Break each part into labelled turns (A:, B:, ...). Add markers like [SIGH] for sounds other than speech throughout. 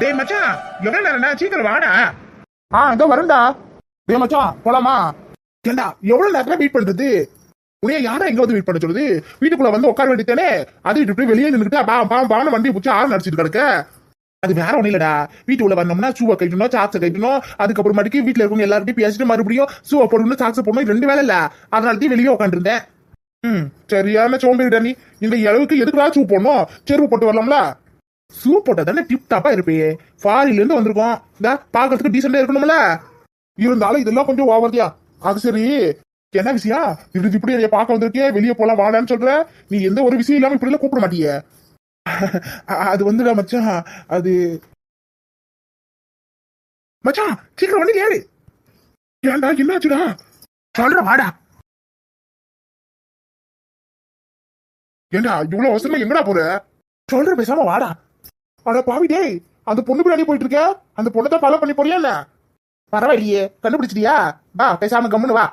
A: டேய் மச்சான் எவ்வளவு நேரம் சீக்கிரம் வாடா.
B: ஆ அங்க வரேன்டா டேய் மச்சான் போலாமா?
A: ஏண்டா எவ்வளவு நேரம் வெயிட் பண்றது? உனைய யாரா எங்க வந்து வெயிட் பண்ண சொல்லுது? வீட்டுக்குள்ள வந்து உட்கார வேண்டியதானே அது இப்படி வெளியே நின்றுட்டு பா பா பான வண்டி பிடிச்சி ஆறு நடிச்சிட்டு கிடக்க. அது வேற ஒண்ணும் இல்லடா. வீட்டுக்குள்ள வந்தோம்னா சூவை கட்டணும் சாக்ஸை கட்டணும் அதுக்கப்புறமாட்டிக்கு வீட்டுல இருக்கவங்க எல்லார்கிட்டயும் பேசிட்டு மறுபடியும் சூவை போடணும் சாக்ஸை போடணும் ரெண்டு வேலை இல்ல. அதனால தான் வெளியே உட்காந்துருந்தேன் ம் சரியான சோம்பேறிடா நீ. இந்த அளவுக்கு எதுக்குடா சூ போடணும்? செருப்பு போட்டு வரலாம்ல? ஷூ போட்டா தானே டிப் டாப்பா இருப்பியே. ஃபாரின்ல இருந்து வந்திருக்கோம். இந்த பாக்குறதுக்கு டீசெண்டா இருக்கணும்ல? இருந்தாலும் இதெல்லாம் கொஞ்சம் ஓவர்தியா அது சரி. என்ன விஷயம்? இப்படி இப்படி என்னைய பார்க்க வந்திருக்கே வெளியே போலாம் வாடான்னு சொல்ற? நீ எந்த ஒரு விஷயம் இல்லாம இப்படி எல்லாம் கூப்பிட மாட்டியே? அது வந்துடா மச்சான். அது மச்சான் சீக்கிரம் வண்டி ஏறு. ஏன்டா என்னாச்சுடா? சொல்ற வாடா. ஏண்டா இவ்வளவு அவசரமா எங்கடா போற? சொல்ற பேசாம வாடா. அட பாவி டேய் அந்த பொண்ணு பின்னாடி போயிட்டு இருக்க? அந்த பொண்ணை தான் ஃபாலோ பண்ணி போறியா என்ன பரவாயில்லையே கண்டுபிடிச்சிட்டியா? வா பேசாம கம்முன்னு வா.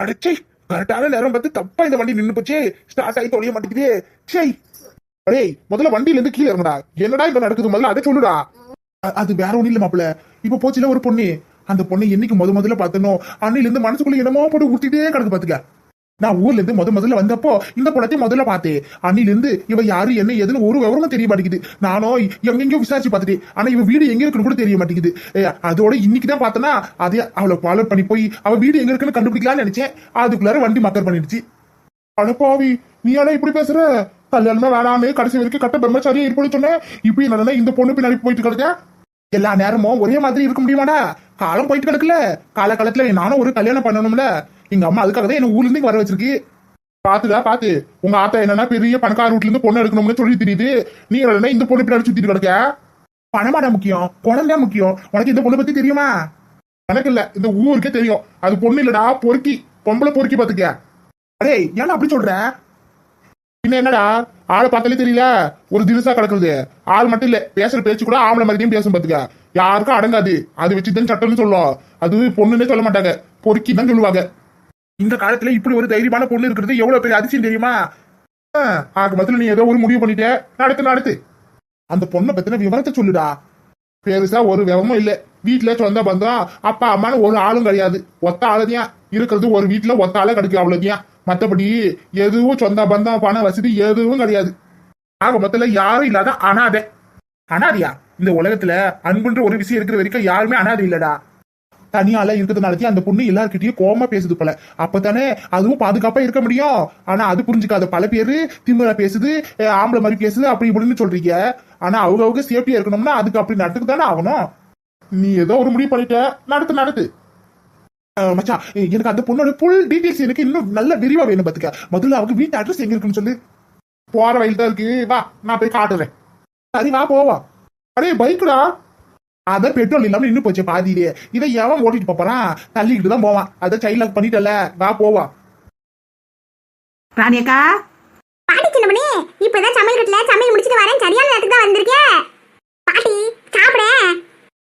A: அடச்சே கரெக்டான நேரம் பார்த்து தப்பா இந்த வண்டி நின்னு போச்சு. ஸ்டார்ட் ஆகி தொலைய மாட்டேங்குது. சே அடேய் முதல்ல வண்டியில இருந்து கீழே இறங்குடா. என்னடா இப்ப நடக்குது? முதல்ல அதை சொல்லுடா. அது வேற ஒண்ணும் இல்ல மாப்பிள்ள. இப்ப போச்சுல ஒரு பொண்ணு. அந்த பொண்ணை என்னைக்கு முத முதல்ல பார்த்தனோ அன்னையில இருந்து மனசுக்குள்ள என்னமோ போட்டு ஊத்திட்டே கிடக்கு பாத்துக்க நான் ஊர்ல இருந்து முத முதல்ல வந்தப்போ இந்த படத்தையும் முதல்ல பார்த்தேன். அன்னில இருந்து இவ யாரு என்ன எதுன்னு ஒரு விவரமும் தெரிய மாட்டேங்குது. நானோ எங்கெங்கயோ விசாரிச்சு பார்த்துட்டேன். ஆனா இவ வீடு எங்க இருக்குன்னு கூட தெரிய மாட்டேங்குது. ஏ, அதோட இன்னைக்கு தான் பார்த்தனா அதே அவளை ஃபாலோ பண்ணி போய் அவ வீடு எங்க இருக்குன்னு கண்டுபிடிக்கலாம்னு நினைச்சேன். அதுக்குள்ளார வண்டி மக்கர் பண்ணிடுச்சு. அடப்பாவி நீ ஆனா இப்படி பேசுற? கல்யாணமே வேணாமே கடைசி வரைக்கும் கட்ட பிரம்மச்சாரியா இருப்போம்னு சொன்னேன். இப்படி என்னன்னா இந்த பொண்ணு பின்னாடி போயிட்டு கிடக்கேன் எல்லா நேரமும் ஒரே மாதிரி இருக்க முடியுமாடா? காலம் போயிட்டு கிடக்குல. காலகாலத்துல நானும் ஒரு கல்யாணம் பண்ணணும்ல. எங்க அம்மா அதுக்காக தான் என்ன ஊர்ல இருந்து வர வச்சிருக்கு. பாத்துதா பாத்து. உங்க ஆத்தா என்னன்னா பெரிய பணக்கார வீட்ல இருந்து பொண்ணு எடுக்கணும்னு சொல்லி தெரியுது. நீ என்னன்னா இந்த பொண்ணு பின்னாடி சுத்திட்டு கிடக்க? பணமாடா முக்கியம் குழந்தை முக்கியம். உனக்கு இந்த பொண்ணு பத்தி தெரியுமா? எனக்கு இல்ல இந்த ஊருக்கே தெரியும். அது பொண்ணு இல்லடா பொறுக்கி. பொம்பளை பொறுக்கி பாத்துக்க. அடே ஏன்னா அப்படி சொல்ற? பின்ன என்னடா? ஆளை பார்த்தாலே தெரியல. ஒரு தினசா கிடக்குறது. ஆள் மட்டும் இல்ல பேசுற பேச்சு கூட ஆம்பளை மாதிரியும் பேசும் பாத்துக்க. யாருக்கும் அடங்காது. அது வச்சுதான் சட்டம்னு சொல்லும். அது பொண்ணுன்னே சொல்ல மாட்டாங்க. பொறுக்கி தான் சொல்லுவாங்க. இந்த காலத்துல இப்படி ஒரு தைரியமான பொண்ணு இருக்கிறது எவ்வளவு பெரிய அதிசயம் தெரியுமா? ஆக மொத்தத்துல நீ ஏதோ ஒரு முடிவு பண்ணிட்ட. நடத்து நடத்து. அந்த பொண்ணை பத்தின விவரத்தை சொல்லுடா. பெருசா ஒரு விவரமும் இல்ல. வீட்டுல சொந்த பந்தம் அப்பா அம்மான்னு ஒரு ஆளும் கிடையாது. ஒத்த ஆளுதியா. இருக்கிறது ஒரு வீட்டுல ஒத்த ஆளே கிடைக்கும் அவ்வளவுதியா. மத்தபடி எதுவும் சொந்த பந்தம் பண வசதி எதுவும் கிடையாது. ஆக மொத்தத்துல யாரும் இல்லாத அனாதை. அனாதியா? இந்த உலகத்துல அன்புன்ற ஒரு விஷயம் இருக்கிற வரைக்கும் யாருமே அனாதை இல்லடா. தனியால இருக்கிறதுனாலதான் அந்த பொண்ணு எல்லாருக்கிட்டயும் கோமா பேசுது போல. அப்பதானே அதுவும் பாதுகாப்பா இருக்க முடியும். ஆனா அது புரிஞ்சுக்காத. பல பேரு திமுக பேசுது ஆம்பளை மாதிரி பேசுது அப்படி இப்படின்னு சொல்றீங்க. ஆனா அவங்க அவங்க சேஃப்டியா இருக்கணும்னா அதுக்கு அப்படி நடத்துக்கு தானே ஆகணும். நீ ஏதோ ஒரு முடிவு பண்ணிட்ட. நடத்து நடத்து. மச்சான் எனக்கு அந்த பொண்ணோட ஃபுல் டீட்டெயில்ஸ் எனக்கு இன்னும் நல்ல விரிவா வேணும் பாத்துக்க. முதல்ல அவங்க வீட்டு அட்ரஸ் எங்க இருக்குன்னு சொல்லு. போற வயல் தான் இருக்கு. வா நான் போய் காட்டுறேன். சரி வா போவா அடே பைக்குடா அதான் பெட்ரோல் இல்லாம நின்னு போச்சு பாதியிலே. இதை எவன் ஓட்டிட்டு போறான்? தள்ளிக்கிட்டு தான் போவான். அதை சைல்ட் லாக் பண்ணிட்டல. வா போவா.
C: ராணியக்கா?
D: பாட்டி சின்னமணி இப்பதான் சமையல் கட்டுல சமையல் முடிச்சிட்டு வரேன். சரியான நேரத்துக்கு தான் வந்திருக்கே பாட்டி சாப்பிட.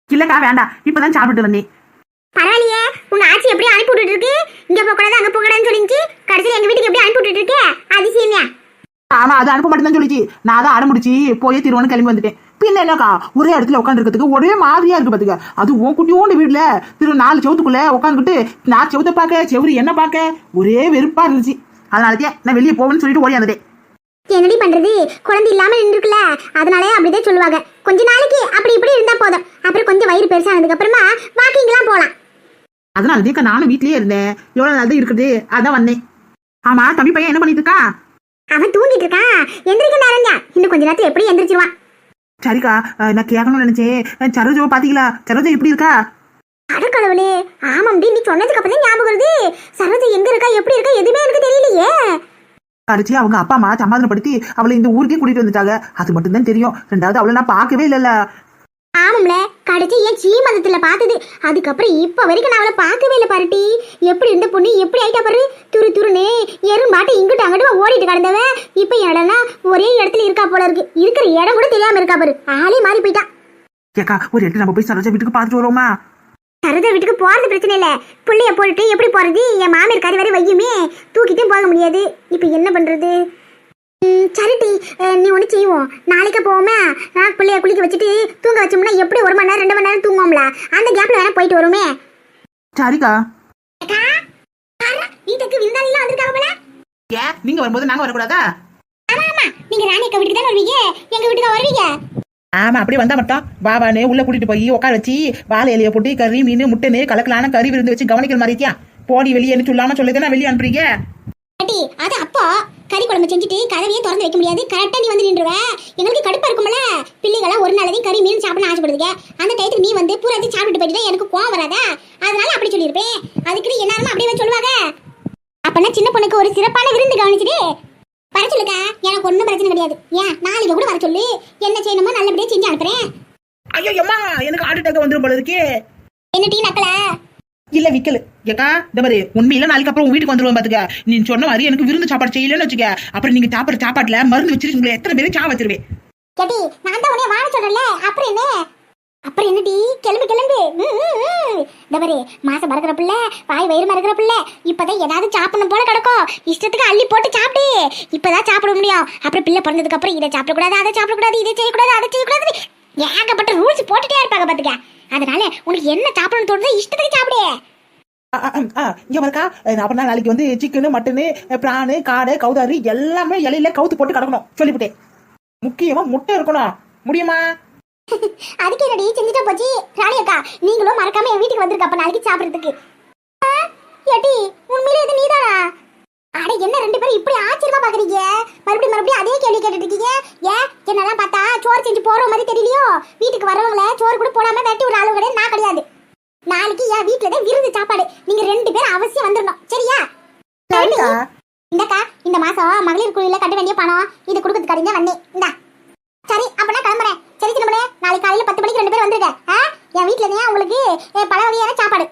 C: இல்லக்கா வேண்டாம். இப்பதான் சாப்பிட்டு வந்தேன்.
D: பரவாயில்லையே. உங்க ஆச்சி எப்படி அனுப்பி விட்டுட்டு இருக்கு? இங்க போக கூடாது அங்க போக கூடாதுன்னு சொல்லிச்சு கடைசியில் எங்க வீட்டுக்கு எப்படி அனுப்பி விட்டுட்டு இருக்கே? அதிசயம்யா.
C: ஆமா அது அனுப்ப மாட்டேன்னு சொல்லிச்சு. நான் தான் அடம்பிடிச்சு போய் திருவண்ணு கிளம்பி வந்துட்டேன். பின்ன என்னக்கா ஒரே இடத்துல உட்காந்துருக்கிறதுக்கு ஒரே மாதிரியா இருக்கு பாத்துக்க. அது உன் குட்டியோண்டு வீட்டுல திரு நாலு செவத்துக்குள்ள உட்காந்துக்கிட்டு நான் செவத்தை பார்க்க செவரு என்ன பார்க்க ஒரே வெறுப்பா இருந்துச்சு. அதனாலதான் நான் வெளியே போவேன்னு சொல்லிட்டு ஓடி வந்துட்டேன்
D: என்னடி பண்றது? குழந்தை இல்லாம நின்றுக்குல. அதனாலே அப்படிதான் சொல்லுவாங்க. கொஞ்ச நாளைக்கு அப்படி இப்படி இருந்தா போதும். அப்புறம் கொஞ்சம் வயிறு பெருசானதுக்கு அப்புறமா வாக்கிங்லாம் போலாம்.
C: அதனால தான் நானும் வீட்லயே இருந்தேன். எவ்வளவு நாள் தான் இருக்குது அதான் வந்தேன். ஆமா தம்பி பையன் என்ன பண்ணிட்டு இருக்கான்?
D: அவன் தூங்கிட்டு இருக்கான். எந்திரிக்க நேரம் இன்னும் கொஞ்ச நேரத்துல எப்படி எந்திரிச்சிருவான்.
C: சரிக்கா நான் கேட்கணும்னு நினைச்சேன். சரோஜாவை பாத்தீங்களா? சரோஜா எப்படி இருக்கா?
D: அடக்கடவுளே ஆமாம்டி நீ சொன்னதுக்கு அப்புறம் ஞாபகம் வருது. சரோஜா எங்க இருக்கா எப்படி இருக்கா எதுவுமே எனக்கு தெரியலையே.
C: கடைசி அவங்க அப்பா அம்மா சமாதானப்படுத்தி அவளை இந்த ஊருக்கே கூட்டிட்டு வந்துட்டாங்க. அது மட்டும் தான் தெரியும். ரெண்டாவது அவளை நான் பார்க்கவே இல்லைல்ல.
D: ஆமாம்ல கடைசி என் சீமந்தத்துல பார்த்தது? அதுக்கப்புறம் இப்ப வரைக்கும் நான் அவளை பார்க்கவே இல்லை பாருட்டி. எப்படி இருந்த பொண்ணு எப்படி ஆயிட்டா பாரு? துரு துருன்னு எறும்பாட்டு இங்கிட்டு அங்கிட்டு ஓடிட்டு கிடந்தவ. இப்ப இடம்னா ஒரே இடத்துல இருக்கா போல இருக்கு. இருக்கிற இடம் கூட தெரியாம இருக்கா பாரு. ஆளே மாறி போயிட்டா.
C: ஏக்கா ஒரு எட்டு நம்ம போய் சரோஜா வீட்டுக்கு பார்த்துட்டு வருவோமா?
D: சரோஜா வீட்டுக்கு போறது பிரச்சனை இல்ல. புள்ளைய போட்டுட்டு எப்படி போறது? என் மாமியார் கறி வரை வையுமே. தூக்கிட்டும் போக முடியாது. இப்ப என்ன பண்றது? ம், சரிடி. அஹ், நீ ஒன்று செய்வோம் நாளைக்கு போவோமே. நான் பிள்ளைய குளிக்க வச்சுட்டு தூங்க வச்சோம்னா எப்படி ஒரு மணி நேரம் ரெண்டு மணி நேரம் தூங்குவோம்ல? அந்த கேப்ல வேணா போயிட்டு வருமே.
C: சரிக்கா.
D: வீட்டுக்கு விருந்தாளிலாம் வந்திருக்காங்க போல.
C: நீங்க வரும்போது நாங்க வரக்கூடாதா?
D: ஆமா ஆமா. நீங்க ராணி அக்கா வீட்டுக்கு தானே வருவீங்க? எங்க வீட்டுக்கு வருவீங்க?
C: ஆமா அப்படியே வந்தா மட்டும். பாபானே உள்ள கூட்டிட்டு போய் உட்கார வச்சு வாழை இலைய போட்டு கறி மீன் முட்டைனு கலக்கலான கறி விருந்து வச்சு கவனிக்கிற மாதிரியா போடி வெளியே சொல்லாம சொல்லுதுன்னா வெளியே அனுப்புறீங்க?
D: அது அப்பா கறி குழம்பு செஞ்சுட்டு கதவையே திறந்து வைக்க முடியாது. கரெக்டா நீ வந்து நின்றுவ. எங்களுக்கு கடுப்பா இருக்கும்ல. பிள்ளைகளா ஒரு நாளைக்கு கறி மீன் சாப்பிடணும் ஆசைப்படுதுங்க. அந்த டயத்துக்கு நீ வந்து பூராத்தி சாப்பிட்டு போயிட்டு எனக்கு கோவம் வராதா? அதனால அப்படி சொல்லியிருப்பேன். அதுக்கு என்னாலுமே அப்படியே சொல்லுவாங்க. அப்பனா சின்ன பொண்ணுக்கு ஒரு சிறப்பான விருந்து கவனிச்சுட்டு வர சொல்லுங்க எனக்கு ஒன்றும் பிரச்சனை கிடையாது. ஏன்? நாளைக்கு கூட வர சொல்லு. என்ன செய்யணுமோ நல்லபடியா செஞ்சு அனுப்புறேன்.
C: ஐயோ அம்மா எனக்கு ஹார்ட் அட்டாக் வந்துரும் போல இருக்கே.
D: என்ன டீ நக்கல?
C: இல்ல விக்கல. ஏக்கா இந்த மாதிரி உண்மையில நாளைக்கு அப்புறம் வீட்டுக்கு வந்துருவோம் பாத்துக்க. நீ சொன்ன மாதிரி எனக்கு விருந்து சாப்பாடு செய்யலன்னு வச்சுக்க. அப்புறம் நீங்க சாப்பாடு சாப்பாட்டுல மருந்து வச்சிருக்கீங்களே எத்தனை பேரும் சா வச்சிருவேன்?
D: கேட்டி நான் தான் உடனே வாழ சொல்றேன்ல அப்புறம் என்ன? அப்புறம் என்னடி கிளம்பு கிளம்பு. இந்த பாரு மாசம் மறக்கிற பிள்ளை வாய் வயிறு மறக்கிற பிள்ளை இப்பதான் ஏதாவது சாப்பிடணும் போல கிடக்கும். இஷ்டத்துக்கு அள்ளி போட்டு சாப்பிடு. இப்பதான் சாப்பிட முடியும். அப்புறம் பிள்ளை பிறந்ததுக்கு அப்புறம் இதை சாப்பிடக்கூடாது அதை சாப்பிடக்கூடாது இதை செய்யக்கூடாது அதை செய்யக்கூடாது ஏகப்பட்ட ரூல்ஸ் போட்டுட்டே இருப்பாங்க பாத்துக்க. அதனால உனக்கு என்ன சாப்பிடணும் தோணுதோ இஷ்டத்துக்கு சாப்பிடு.
C: இங்க வரக்கா அப்படின்னா நாளைக்கு வந்து சிக்கனு மட்டனு பிரானு காடை கௌதாரி எல்லாமே இலையில கவுத்து போட்டு கிடக்கணும் சொல்லிவிட்டேன் முக்கியமா முட்டை இருக்கணும் முடியுமா? [LAUGHS]
D: அதுக்கு என்னடி செஞ்சுட்டா போச்சு? ராணி அக்கா நீங்களும் மறக்காம என் வீட்டுக்கு வந்திருக்க அப்ப நாளைக்கு சாப்பிடுறதுக்கு. ஏட்டி உண்மையிலே இது நீதானா? அட என்ன ரெண்டு பேரும் இப்படி ஆச்சரியமா பாக்குறீங்க? மறுபடியும் மறுபடியும் அதே கேள்வி கேட்டுட்டு இருக்கீங்க. ஏன் என்னெல்லாம் பார்த்தா சோறு செஞ்சு போற மாதிரி தெரியலையோ? வீட்டுக்கு வரவங்கள சோறு கூட போடாம வெட்டி ஒரு அளவு கிடையாது நான் கிடையாது. நாளைக்கு என் வீட்டுல தான் விருந்து சாப்பாடு. நீங்க ரெண்டு பேரும் அவசியம் வந்துடணும் சரியா? இந்தக்கா இந்த மாசம் மகளிர் குழுவில கட்ட வேண்டிய பணம். இது கொடுக்கறதுக்காக தான் வந்தேன் இந்தா. சரி அப்பனா கிளம்புறேன். சரி சின்னமனே நாளைக்கு காலையில பத்து மணிக்கு ரெண்டு பேரும் வந்துருங்க? என் வீட்ல இருந்தே உங்களுக்கு பல வகையான சாப்பாடு?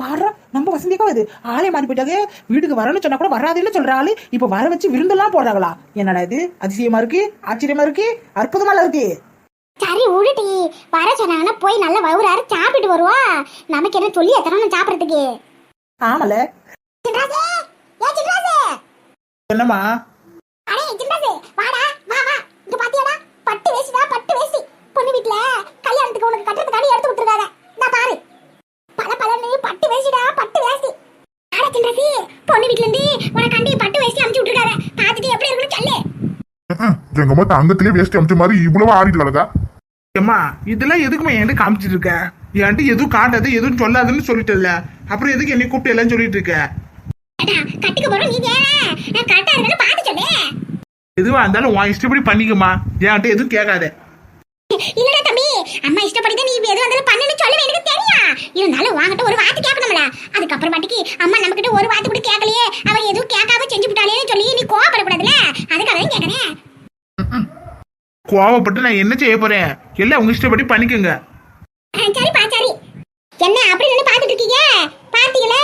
C: பாடுறா நம்ம வசந்திக்கா இது ஆளே மாறி போயிட்டாங்க. வீட்டுக்கு வரணும்னு சொன்னா கூட வராதுன்னு சொல்ற ஆளு. இப்ப வர வச்சு விருந்தெல்லாம் போடுறாங்களா? என்னடா இது? அதிசயமா இருக்கு? ஆச்சரியமா இருக்கு? அற்புதமா இருக்கு.
D: சரி உடுட்டி வர சொன்னாங்கன்னா போய் நல்ல வவுறாரு சாப்பிட்டு வருவா. நமக்கு என்ன சொல்லி எத்தனை சாப்பிடறதுக்கு?
C: ஆமல. என்னம்மா?
D: அடே சின்ராசே வாடா வா வா. இங்க பாத்தியாடா? பட்டு வேஷ்டிடா பட்டு வேஷ்டி. பொண்ணு வீட்ல கல்யாணத்துக்கு உனக்கு கட்டுறதுக்காண்டி எடுத்து விட்டுருக்காங்க இந்த பாரு. பலன்னு பட்டு வேஷ்டிடா பட்டு வேஷ்டி. அட சின்ராசி பொண்ணு வீட்ல இருந்து உனக்காண்டி பட்டு வேஷ்டி அனுப்பிச்சு விட்டுருக்காங்க பார்த்துட்டு எப்படி இருக்குன்னு சொல்லு.
A: எங்க மொத்த அங்கத்திலேயே வேஸ்ட் அமைச்ச மாதிரி இவ்வளவு ஆடிட்டு கிடக்கா?
B: ஏம்மா இதெல்லாம் எதுக்குமா என்கிட்ட காமிச்சிட்டு இருக்க? என்கிட்ட எதுவும் காட்டாது எதுவும் சொல்லாதுன்னு சொல்லிட்டல அப்புறம் எதுக்கு என்னை கூப்பிட்டு எல்லாம் சொல்லிட்டு இருக்க?
D: கட்டிக்க போறோம் நீ ஏன்? நான் கரெக்டா இருக்கேன்னு பார்த்து சொல்லு.
B: எதுவா இருந்தாலும் உன் இஷ்டப்படி பண்ணிக்கமா என்கிட்ட எதுவும் கேட்காத.
D: இல்லடா தம்பி அம்மா இஷ்டப்படி தான் நீ எது வந்தாலும் பண்ணுன்னு சொல்லுவேன். எனக்கு தெரியும். இருந்தாலும் வாங்கிட்ட ஒரு வார்த்தை கேட்கணும்ல. அதுக்கப்புறமாட்டிக்கு அம்மா நம்ம கிட்ட ஒரு வார்த்தை கூட கேட்கலையே. அவ எதுவும் கேட்காம செஞ்சு விட்டாலேன்னு சொல்லி நீ கோவப்படக்கூடாதுல அதுக்காக தான் கேட்கறேன்.
B: கோவப்பட்டு நான் என்ன செய்ய போறேன்? எல்லாம் உங்க இஷ்டப்படி பண்ணிக்கோங்க.
D: ஆ, சரிப்பா சரி. என்ன அப்படி நின்று பார்த்துட்டு இருக்கீங்க? பார்த்தீங்களே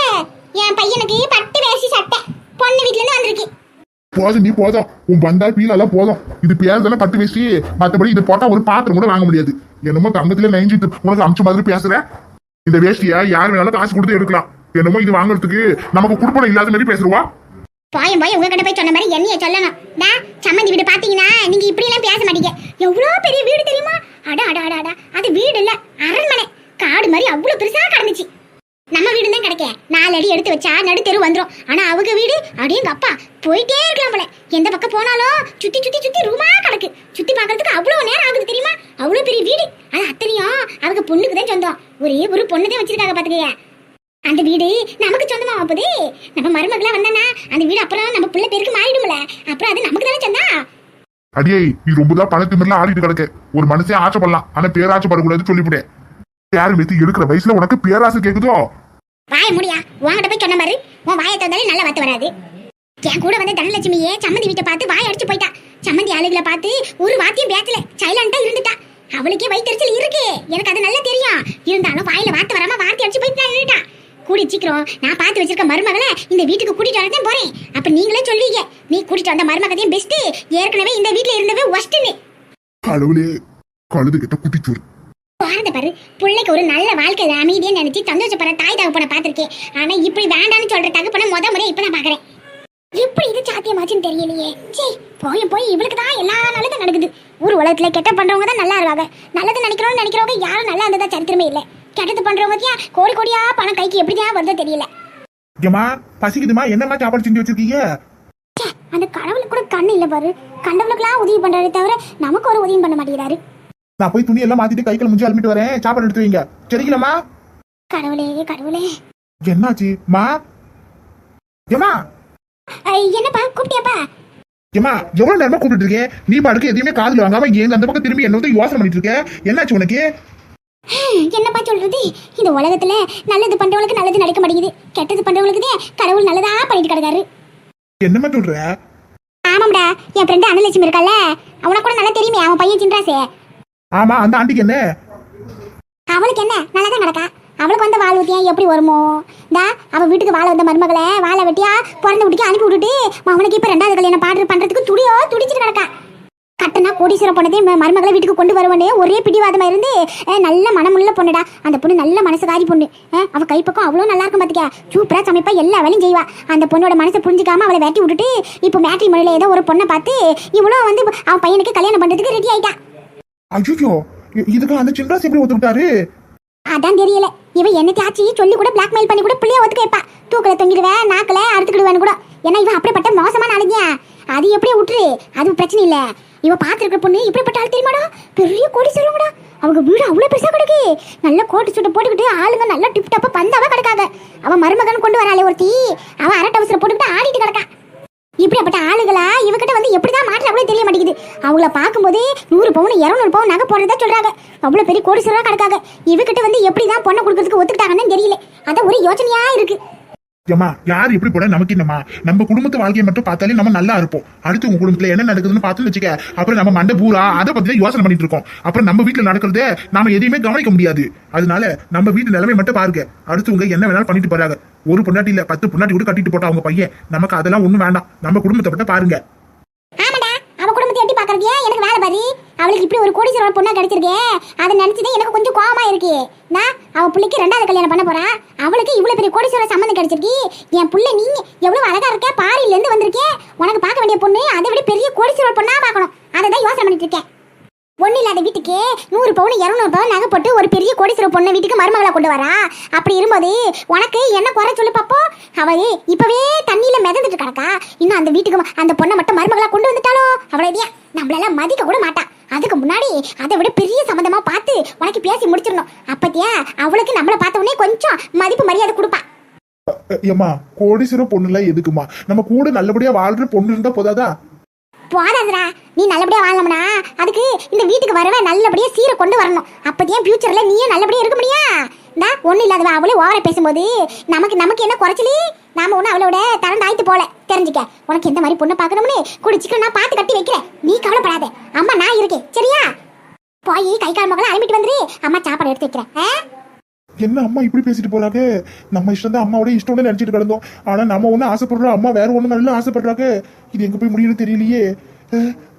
D: என் பையனுக்கு பட்டு வேஷ்டி சட்டை. பொண்ணு வீட்ல இருந்து வந்திருக்கு.
A: போதும் நீ போதும் உன் பந்தா பீலெல்லாம் போதும். இது பேசுறதெல்லாம் பட்டு வேஷ்டி மற்றபடி இது போட்டா ஒரு பாத்திரம் கூட வாங்க முடியாது. என்னமோ தங்கத்துல நெஞ்சிட்டு உனக்கு அமிச்ச மாதிரி பேசுற? இந்த வேஷ்டிய யார் வேணாலும் காசு கொடுத்து எடுக்கலாம். என்னமோ இது வாங்குறதுக்கு நமக்கு குடுப்பணம் இல்லாத மாதிரி பேசுருவா
D: பாயம் பாயம் உங்ககிட்ட போய் சொன்ன மாதிரி என்னைய சொல்லணும். டா சம்மந்தி வீடு பாத்தீங்கன்னா நீங்க இப்படி எல்லாம் பேச மாட்டீங்க. எவ்வளவு பெரிய வீடு தெரியுமா? அட அட அட அட. அது வீடு இல்ல அரண்மனை. காடு மாதிரி அவ்வளவு பெருசா கிடந்துச்சு. நம்ம வீடு தான் கிடைக்க. நாலு அடி எடுத்து வச்சா நடு தெரு வந்துரும். ஆனா அவங்க வீடு அப்படியே எங்க அப்பா போயிட்டே இருக்கலாம் போல. எந்த பக்கம் போனாலும் சுத்தி சுத்தி சுத்தி ரூமா கிடக்கு. சுத்தி பாக்குறதுக்கு அவ்வளவு நேரம் ஆகுது தெரியுமா? அவ்வளவு பெரிய வீடு. அது அத்தனையும் அவங்க பொண்ணுக்கு தான் சொந்தம். ஒரே ஒரு பொண்ணு தான் வச்சிருக்காங்க பாத்துக்கங்க அந்த வீடு நமக்கு சொந்தமா போகுது நம்ம மருமகளா வந்தானா அந்த வீடு அப்புறம் நம்ம பிள்ளை பேருக்கு மாறிடும்ல. அப்புறம் அது நமக்கு தானே சொந்தா
A: அடியே நீ ரொம்ப தான் பணத்து மாதிரிலாம் ஆடிட்டு கிடக்க. ஒரு மனுஷன் ஆசைப்படலாம். ஆனா பேராசைப்படக்கூடாதுன்னு சொல்லிவிட்டேன். யாரும் வைத்து எடுக்கிற வயசுல உனக்கு பேராசை கேக்குதோ?
D: வாய முடியா? உன்கிட்ட போய் சொன்ன மாதிரி உன் வாயை தந்தாலே நல்ல வார்த்தை வராது. என் கூட வந்த தனலட்சுமியே சம்மந்தி வீட்டை பார்த்து வாய் அடிச்சு போயிட்டா. சம்மந்தி ஆளுகளை பார்த்து ஒரு வாத்தியம் பேசல. சைலண்டா இருந்துட்டா. அவளுக்கே வயிற்றுச்சல் இருக்கு. எனக்கு அது நல்லா தெரியும். இருந்தாலும் வாயில வார்த்தை வராம வார்த்தை அடிச்சு போயிட்டு நின்னுட்டா கூடி சீக்கிரம் நான் பார்த்து வச்சிருக்க மருமகளை இந்த வீட்டுக்கு கூட்டிட்டு வரதான் போறேன். அப்ப நீங்களே சொல்லுவீங்க. நீ கூட்டிட்டு வந்த மருமகதையும் பெஸ்ட் ஏற்கனவே இந்த வீட்டுல இருந்தவே ஒஸ்ட்னு
A: கடவுளே கழுது கிட்ட குட்டிச்சோறு
D: பாருங்க பாரு. பிள்ளைக்கு ஒரு நல்ல வாழ்க்கை அமைதியை நினைச்சு சந்தோஷப்படுற தாய் தகப்பனை பார்த்திருக்கேன். ஆனா இப்படி வேண்டாம்னு சொல்ற தகப்பனை முத முறை இப்ப நான் பாக்குறேன். எப்படி இது சாத்தியமாச்சுன்னு தெரியலையே. சே போய் போய் இவளுக்கு தான் எல்லா நல்லதும் நடக்குது. ஊர் உலகத்துல கெட்ட பண்றவங்க தான் நல்லா இருக்காங்க. நல்லது நினைக்கிறோம்னு நினைக்கிறவங்க யாரும் நல்லா இருந்ததா சரித்திரமே இல்ல. கெட்டது பண்றவங்க தான் கோடி கோடியா பணம் கைக்கு எப்படி தான் வருதோ தெரியல.
A: ஏமா பசிக்குதுமா? என்னம்மா சாப்பாடு செஞ்சு வச்சிருக்கீங்க?
D: ச்சே, அந்த கடவுளுக்கு கூட கண்ணு இல்ல பாரு. கண்டவளுக்கெல்லாம் உதவி பண்றாரு தவிர நமக்கு ஒரு உதவியும் பண்ண மாட்டேங்கிறாரு.
A: நான் போய் துணி எல்லாம் மாத்திட்டு கை கால் முடிஞ்சு அலமிட்டு வரேன். சாப்பாடு எடுத்து வைங்க. சரிங்களா
D: கடவுளே கடவுளே.
A: என்னாச்சு? மா? ஏமா
D: என்னப்பா? கூப்பிட்டியாப்பா?
A: ஏமா எவ்வளவு நேரமா கூப்பிட்டு இருக்கேன் நீ பாட்டுக்கு எதையுமே காதுல வாங்காம இங்க அந்த பக்கம் திரும்பி என்ன வந்து யோசனை பண்ணிட்டு இருக்க? என்னாச்சு உனக்கு?
D: என்னப்பா சொல்றது? இந்த உலகத்துல நல்லது பண்றவங்களுக்கு நல்லது நடக்க மாட்டேங்குது. கெட்டது பண்றவங்களுக்கு கடவுள் நல்லதா பண்ணிட்டு கிடக்காரு.
A: என்னம்மா சொல்ற?
D: ஆமாம்டா என் ஃப்ரெண்டு அனலட்சுமி இருக்கால அவனை கூட நல்லா தெரியுமே அவன் பையன் சின்ராசே.
A: ஆமா அந்த ஆண்டிக்கு என்ன?
D: அவளுக்கு என்ன? நல்லா தான் அவளுக்கு வந்த வாழ ஊத்தியா? எப்படி வருமோ? தா அவ வீட்டுக்கு வாழ வந்த மருமகளை வாழை வெட்டியா பிறந்த வீட்டுக்கு அனுப்பி விட்டுட்டு அவனுக்கு இப்ப ரெண்டாவது கல்யாணம் பாடுற பண்றதுக்கு துடியோ துடிச்சிட்டு கிடக்கா கட்டனா கோடீஸ்வரம் பொண்ணதே மருமகளை வீட்டுக்கு கொண்டு வருவனே ஒரே பிடிவாதமா இருந்து நல்ல மனமுள்ள பொண்ணுடா. அந்த பொண்ணு நல்ல மனசுகாரி பொண்ணு. அஹ், அவ கைப்பக்கம் அவ்வளோ நல்லா இருக்கும் பாத்துக்க சூப்பரா சமைப்பா எல்லா வேலையும் செய்வா. அந்த பொண்ணோட மனசை புரிஞ்சுக்காம அவளை வெட்டி விட்டுட்டு இப்போ மேட்ரி மொழியில ஏதோ ஒரு பொண்ணை பார்த்து இவ்வளோ வந்து அவன் பையனுக்கு கல்யாணம் பண்றதுக்கு ரெடி ஆயிட்டா.
A: ஐயோ இதுக்கு அந்த சில்ட்ரன்ஸ் எப்படி ஒத்துக்கிட்டாரு?
D: அதான் தெரியல. இவன் என்ன ஆச்சு சொல்லி கூட பிளாக்மெயில் பண்ணி கூட பிள்ளைய ஒத்துக்க வைப்பா. தூக்கல தொங்கிடுவேன் நாக்கல அறுத்துக்கிடுவேன்னு கூட. ஏன்னா இவன் அப்படிப்பட்ட மோசமான ஆளுங்க. அது எப்படியே விட்டுரு அது பிரச்சனை இல்ல. இவ பாத்துருக்க பொண்ணு இப்படிப்பட்ட ஆள் தெரியுமாடா? பெரிய கோடி சொல்லுவாங்கடா அவங்க வீடு அவ்வளோ பெருசாக கிடக்கு. நல்ல கோட்டு சுட்ட போட்டுக்கிட்டு ஆளுங்க நல்லா டிப் டாப்பாக பந்தாவா கிடக்காங்க. அவன் மருமகன் கொண்டு வராளே ஒருத்தி. அவன் அரட்டை அவசரம் போட்டுக்கிட்டு ஆடிட்டு கிடக்கா. இப்படிப்பட்ட ஆளுகளா? இவகிட்ட வந்து எப்படிதான் மாற்ற தெரிய மாட்டேங்குது. அவங்கள பார்க்கும்போதே நூறு பவுன் இரநூறு பவுன் நகை போடுறதா சொல்றாங்க. அவ்வளோ பெரிய கோடி கோடீஸ்வரா கிடக்காங்க. இவகிட்ட வந்து எப்படிதான் பொண்ணை கொடுக்கறதுக்கு ஒத்துக்கிட்டாங்கன்னு தெரியல. அதான் ஒரு யோசனையா இருக்கு.
A: ஏமா யார் இப்படி போட நமக்கு என்னமா நம்ம குடும்பத்து வாழ்க்கையை மட்டும் பார்த்தாலே நம்ம நல்லா இருப்போம். அடுத்து உங்க குடும்பத்துல என்ன நடக்குதுன்னு பார்த்து வச்சுக்க. அப்புறம் நம்ம மண்டை பூரா அதை பத்தி தான் யோசனை பண்ணிட்டு இருக்கோம். அப்புறம் நம்ம வீட்டுல நடக்கிறதே நாம எதையுமே கவனிக்க முடியாது. அதனால நம்ம வீட்டு நிலைமை மட்டும் பாருங்க. அடுத்து உங்க என்ன வேணாலும் பண்ணிட்டு போறாங்க. ஒரு பொண்டாட்டி இல்ல பத்து பொண்டாட்டி கூட கட்டிட்டு போட்டா அவங்க பையன். நமக்கு அதெல்லாம் ஒண்ணும் வேண்டாம். நம்ம குடும்பத்தை மட்டும் பாருங்க.
D: ஆமாடா அவ குடும்பத்தை எட்டி பாக்குறதே எனக்கு வேலை பாரு. அவளுக்கு இப்படி ஒரு கோடீஸ்வரர் பொண்ணா கிடைச்சிருக்கே. அதை நினைச்சதே எனக்கு கொஞ்சம் கோவமா இருக்கு. நான் அவ பிள்ளைக்கு ரெண்டாவது கல்யாணம் பண்ண போறா. அவளுக்கு இவ்வளவு பெரிய கோடீஸ்வரர் சம்மந்தம் கிடைச்சிருக்கு. என் புள்ள நீ எவ்வளவு அழகா இருக்க? பாரியில இருந்து வந்திருக்கே. உனக்கு பார்க்க வேண்டிய பொண்ணு அதை விட பெரிய கோடீஸ்வரர் பொண்ணா பார்க்கணும். அதை தான் யோசனை பண்ணிட்டு இருக்கேன். ஒன்றும் இல்லாத வீட்டுக்கு நூறு பவுன் இரநூறு பவுன் நகை போட்டு ஒரு பெரிய கோடீஸ்வர பொண்ணை வீட்டுக்கு மருமகளை கொண்டு வரா? அப்படி இருக்கும்போது உனக்கு என்ன குறை சொல்லு பாப்போ? அவ இப்பவே தண்ணியில் மிதந்துட்டு கிடக்கா. இன்னும் அந்த வீட்டுக்கு அந்த பொண்ணை மட்டும் மருமகளை கொண்டு வந்துட்டாலோ அவ்வளவுதான் நம்மளால மதிக்க கூட மாட்டா. அதுக்கு முன்னாடி அதை விட பெரிய சம்மந்தமாக பார்த்து உனக்கு பேசி முடிச்சிடணும். அப்பத்தியா அவளுக்கு நம்மளை பார்த்தவொடனே கொஞ்சம் மதிப்பு மரியாதை கொடுப்பா.
A: ஏம்மா கோடீஸ்வரம் பொண்ணுலாம் எதுக்குமா நம்ம கூட நல்லபடியா வாழ்ற பொண்ணு இருந்தா போதாதா?
D: போதாதுடா. நீ நல்லபடியா வாழணும்னா அதுக்கு இந்த வீட்டுக்கு வரவே நல்லபடியா சீரை கொண்டு வரணும். அப்பதான் ஃபியூச்சர்ல நீயே நல்லபடியா இருக்க முடியா? இந்த ஒண்ணு இல்லாதவ அவளே ஓவர பேசும்போது நமக்கு நமக்கு என்ன குறைச்சலி? நாம ஒண்ணு அவளோட தரண்டு தாய்த்து போல. தெரிஞ்சுக்க. உனக்கு எந்த மாதிரி பொண்ணு பார்க்கணும்னு குடிச்சிக்கணும் நான் பார்த்து கட்டி வைக்கிறேன். நீ கவலைப்படாத. அம்மா நான் இருக்கேன். சரியா? போய் கை கால் மகளை அனுப்பிட்டு வந்துரு. அம்மா சாப்பாடு எடுத்து வைக்கிறேன்.
A: என்ன அம்மா இப்படி பேசிட்டு போறாங்க? நம்ம இஷ்டம் தான் அம்மாவோட இஷ்டம்னு நினைச்சிட்டு கிடந்தோம். ஆனா நம்ம ஒண்ணு ஆசைப்படுறோம். அம்மா வேற ஒண்ணு நல்லா ஆசைப்படுறாங்க. இது எங்க போய் முடியும்னு தெரியலையே.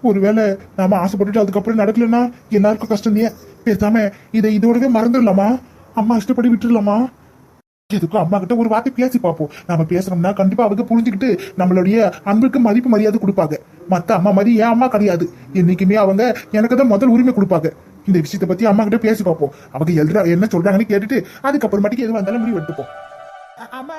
A: ஒருவேளை நாம ஆசைப்பட்டுட்டு அதுக்கப்புறம் நடக்கலன்னா எல்லாருக்கும் கஷ்டம் தான். பேசாம இதை இதோடவே மறந்துடலாமா? அம்மா இஷ்டப்படி விட்டுடலாமா? எதுக்கும் அம்மா கிட்ட ஒரு வார்த்தை பேசி பார்ப்போம். நம்ம பேசுறோம்னா கண்டிப்பா அவங்க புரிஞ்சுக்கிட்டு நம்மளுடைய அன்புக்கு மதிப்பு மரியாதை கொடுப்பாங்க. மத்த அம்மா மாதிரி என் அம்மா கிடையாது. என்னைக்குமே அவங்க எனக்கு தான் முதல் உரிமை கொடுப்பாங்க. இந்த விஷயத்தை பத்தி அம்மா கிட்ட பேசி பார்ப்போம். அவங்க எழுதுற என்ன சொல்றாங்கன்னு கேட்டுட்டு அதுக்கப்புறமாட்டிக்கு எதுவாக இருந்தாலும் முடிவு எடுத்துப்போம். அம்மா.